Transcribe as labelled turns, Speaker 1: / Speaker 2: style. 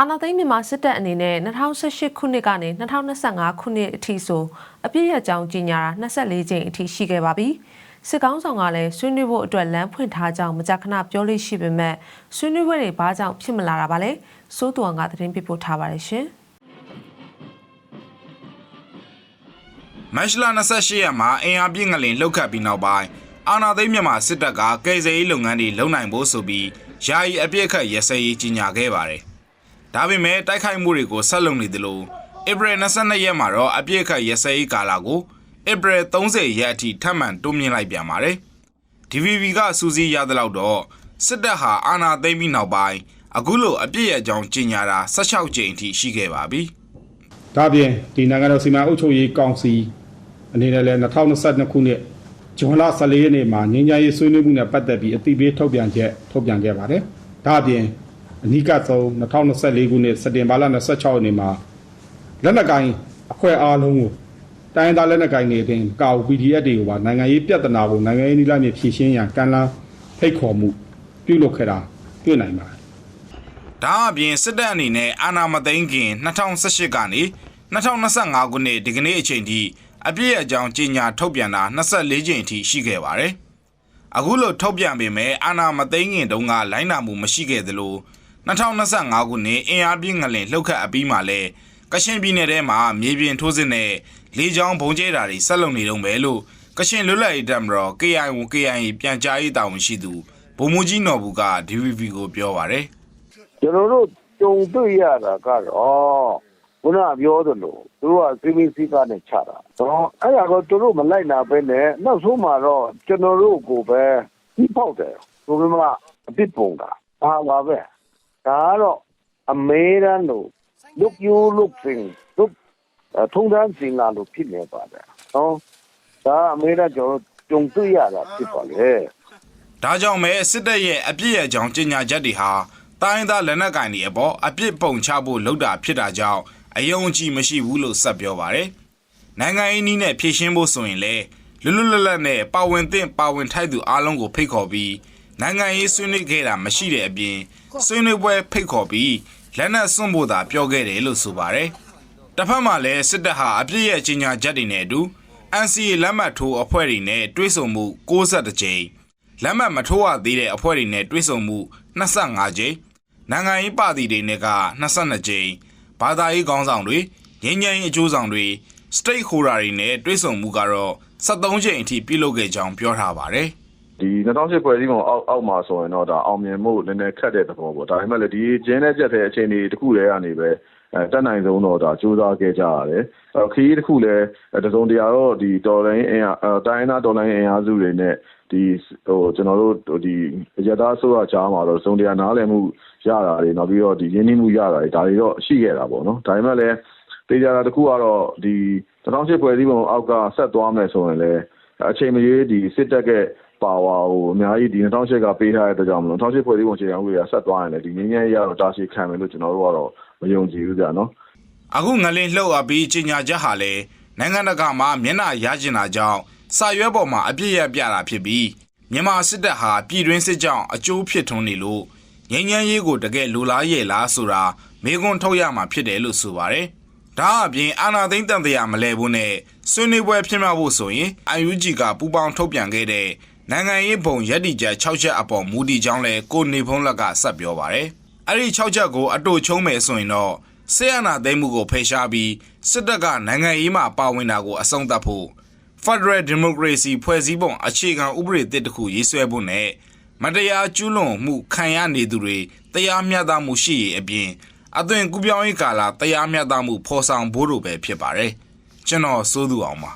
Speaker 1: အာနာသိန်းမြန်မာစစ်တပ်အနေနဲ့2018ခုနှစ်ကနေ2025ခုနှစ်အထိဆိုအပြည့်ရကြောင်းကြီးညာတာ24ကြိမ်အထိရှိခဲ့ပါပြီ။စစ်ကောင်းဆောင်ကလည်းဆွေးနွေးဖို့အတွက်လမ်းဖွင့်ထားကြောင်းမကြာခဏပြောလို့ရှိပေမဲ့ဆွေးနွေးပွဲတွေဘာကြောင့်ဖြစ်မလာတာပါလဲ။စိုးသူအောင်ကသတင်းပေးပို့ထားပါတယ်ရှင်။
Speaker 2: မတ်လ28ရက်မှာအင်အားပြည့်ငလင်လှုပ်ခတ်ပြီးနောက်ပိုင်းအာနာသိန်းမြန်မာစစ်တပ်ကကယ်ဆယ်ရေးလုပ်ငန်းတွေလုပ်နိုင်ဖို့ဆိုပြီးယာယီအပြစ်အခတ်ရစဲရေးကြီးညာခဲ့ပါတယ်။ ဒါပေမဲ့တိုက်ခိုက်မှုတွေကိုဆက်လုပ်နေသလိုဧပြီ22ရက်မှာတော့အပြစ်အခတ်ရစဲရေးကာလကိုဧပြီ30ရက်အထိထပ်မံတိုးမြှင့်လိုက်ပြန်ပါတယ်။ DVB ကစူးစီးရသလောက်တော့စစ်တပ်ဟာအာနာသိန်းပြီးနောက်ပိုင်းအခုလိုအပြစ်ရဲ့အကြောင်းကြီးညာတာ16ကြိမ်အထိရှိခဲ့ပါပြီ။
Speaker 3: ဒါပြင်ဒီနိုင်ငံတော်စီမံအုပ်ချုပ်ရေးကောင်စီအနေနဲ့လည်း2022ခုနှစ်ဇွန်လ14ရက်နေ့မှာငင်းကြရေးဆွေးနွေးမှုနဲ့ပတ်သက်ပြီးအတိပေးထုတ်ပြန်ချက်ထုတ်ပြန်ခဲ့ပါတယ်။ဒါပြင် အနိကဆုံး2024ခုနှစ်စက်တင်ဘာလ26ရက်နေ့မှာလက်နက်ကိုင်အဖွဲ့အားလုံးကိုတိုင်းဒေသလက်နက်ကိုင်တွေအပြင်ကာဝ PDF တွေကိုပါနိုင်ငံရေးပြဿနာကိုနိုင်ငံရေးနည်းလမ်းနဲ့ဖြေရှင်းရန်ကမ်းလှမ်းဖိတ်ခေါ်မှုပြုလုပ်ခဲ့တာတွေ့နိုင်ပါတယ်။
Speaker 2: ဒါအပြင်စစ်တပ်အနေနဲ့အာဏာမသိမ်းခင်2018ကနေ2025ခုနှစ်ဒီကနေ့အချိန်ထိအပြည့်အကြောင်းကြီးညာထုတ်ပြန်တာ24ကြိမ်အထိရှိခဲ့ပါတယ်။အခုလိုထုတ်ပြန်ပေမဲ့အာဏာမသိမ်းခင်တုန်းကလိုင်းနာမှုမရှိခဲ့သလို 2025ခုနှစ်အင်အားပြင်းငလင်လှုပ်ခတ်အပြီးမှလည်းကရှင်ပြည်နယ်ထဲမှာမြေပြင်ထိုးစစ်နဲ့လေကြောင်းဘုံကျဲတာတွေဆက်လုပ်နေတော့မယ်လို့ကရှင်လွတ်လပ်ရေးတပ်မတော် KIO KIA ပြန်ကြားရေးတာဝန်ရှိသူဗိုလ်မှူးကြီးနော်ဘူးက DVB ကိုပြောပါတယ်။
Speaker 4: ကျွန်တော်တို့ကြုံတွေ့ရတာကတော့ခုနပြောသလိုသူတို့ကစီမီစီကနေချတာတော့အဲ့ဒါတော့သူတို့မလိုက်နာပဲနဲ့နောက်ဆုံးမှာတော့ကျွန်တော်တို့ကိုပဲပြီးပေါက်တယ်ဆိုပြီးမှအပြစ်ပုံတာအားပါပဲ ဒါကတော့အမေရန်တို့လုတ်ယူလုတ်စင်လုတ်ထုံတန်းစင်လာလို့ဖြစ်နေပါတယ်နော်ဒါအမေရကျွန်တော်ကြုံတွေ့ရတာဖြစ်ပါလေ
Speaker 2: ဒါကြောင့်မဲစစ်တပ်ရဲ့အပြစ်ရဲ့အကြောင်းကြေညာချက်တွေဟာတိုင်းသားလက်နက်ကင်တွေအပေါ်အပြစ်ပုံချဖို့လုပ်တာဖြစ်တာကြောင့်အယုံအကြည်မရှိဘူးလို့ဆက်ပြောပါတယ်။နိုင်ငံရေးနည်းနဲ့ဖြည့်ရှင်းဖို့ဆိုရင်လေလွတ်လွတ်လပ်လပ်နဲ့ပါဝင်သင့်ပါဝင်ထိုက်သူအားလုံးကိုဖိတ်ခေါ်ပြီး နိုင်ငံရေးဆွေးနွေးခဲ့တာမရှိတဲ့အပြင်ဆွေးနွေးပွဲဖိတ်ခေါ်ပြီးလက်နက်စွန့်ဖို့သာပြောခဲ့တယ်လို့ဆိုပါတယ်။တစ်ဖက်မှာလည်းစစ်တပ်ဟာအပြစ်ရဲ့ကြေညာချက်တွေနဲ့အတူ NCA လက်မှတ်ထိုးအဖွဲ့တွေနဲ့တွဲဆုံမှု62ကြိမ်လက်မှတ်မထိုးရသေးတဲ့အဖွဲ့တွေနဲ့တွဲဆုံမှု25ကြိမ်နိုင်ငံရေးပါတီတွေနဲ့က22ကြိမ်ဘာသာရေးခေါင်းဆောင်တွေငြိမ်းချမ်းရေးအကျိုးဆောင်တွေ stakeholder တွေနဲ့တွဲဆုံမှုကတော့73ကြိမ်အထိပြုလုပ်ခဲ့ကြောင်းပြောထားပါတယ်
Speaker 5: ဒီ2008ဖွဲ့စည်းပုံအောက်အောက်မှာဆိုရင်တော့ဒါအောင်မြင်မှုနည်းနည်းခက်တဲ့သဘောပေါ့ဒါပေမဲ့လည်းဒီကျင်းတဲ့ကြက်တဲ့အခြေအနေတစ်ခုတည်းကနေပဲအဲတက်နိုင်ဆုံးတော့ဒါစူးစမ်းခဲ့ကြရတယ်အဲခရီးတစ်ခုလည်းတစုံတရာတော့ဒီတော်လိုင်းအင်အားတိုင်းသားတော်လိုင်းအင်အားစုတွေနဲ့ဒီဟိုကျွန်တော်တို့ဒီရတာဆိုရချားမှာတော့စုံတရာနားလည်မှုရတာတွေနောက်ပြီးတော့ဒီရင်းနှီးမှုရတာတွေဒါတွေတော့ရှိခဲ့တာပေါ့နော်ဒါပေမဲ့လည်းတေချာတာတစ်ခုကတော့ဒီ2008ဖွဲ့စည်းပုံအောက်ကဆက်သွားမယ်ဆိုရင်လည်းအချိန်မရွေးဒီစစ်တပ်က ပါဝါကိုအများကြီးဒီ2008ကပေးထားတဲ့အတွက်ကြောင့်မလို့2008ဖွဲ့စည်းပုံခြေခံဥပဒေကဆက်သွားရင်လည်းဒီငင်းငယ်ရတော့တာရှည်ခံမယ်လို့ကျွန်တော်တို့ကတော့မယုံကြည်ဘူးကြာနော်
Speaker 2: အခုငလင်လှုပ်အပ်ပြီးကြေညာချက်ဟာလည်းနိုင်ငံတကာမှာမျက်နှာရကျင်တာကြောင့်စာရွက်ပေါ်မှာအပြည့်ရပြတာဖြစ်ပြီးမြန်မာစစ်တပ်ဟာပြည်တွင်းစစ်ကြောင့်အကျိုးဖြစ်ထွန်းနေလို့ငြိမ်းချမ်းရေးကိုတကယ်လိုလားရဲ့လားဆိုတာမေးခွန်းထုတ်ရမှာဖြစ်တယ်လို့ဆိုပါတယ်။ဒါအပြင်အာနာသိမ့်တန်တရားမလဲဘူးနဲ့ဆွေးနွေးပွဲဖြစ်မြောက်ဖို့ဆိုရင် UNG ကပူပေါင်းထုတ်ပြန်ခဲ့တဲ့ နိုင်ငံရေးဘုံရက်တီချက်6ချက်အပေါ်မူတည်ကြောင်းလဲကိုနေဖုံးလက်ကဆက်ပြောပါတယ်။အဲ့ဒီ6ချက်ကိုအတူချုံးမယ်ဆိုရင်တော့ဆေးရနာသိမ်းမှုကိုဖယ်ရှားပြီးစစ်တပ်ကနိုင်ငံရေးမှာပါဝင်တာကိုအဆုံးသတ်ဖို့ Federal Democracy ဖွဲ့စည်းပုံအခြေခံဥပဒေတစ်ခုရေးဆွဲဖို့နဲ့မတရားကျူးလွန်မှုခံရနေသူတွေတရားမျှတမှုရှိရေးအပြင်အသွင်ကူးပြောင်းရေးကာလတရားမျှတမှုဖော်ဆောင်ဖို့လိုပဲဖြစ်ပါတယ်ကျွန်တော်စိုးသူအောင်ပါ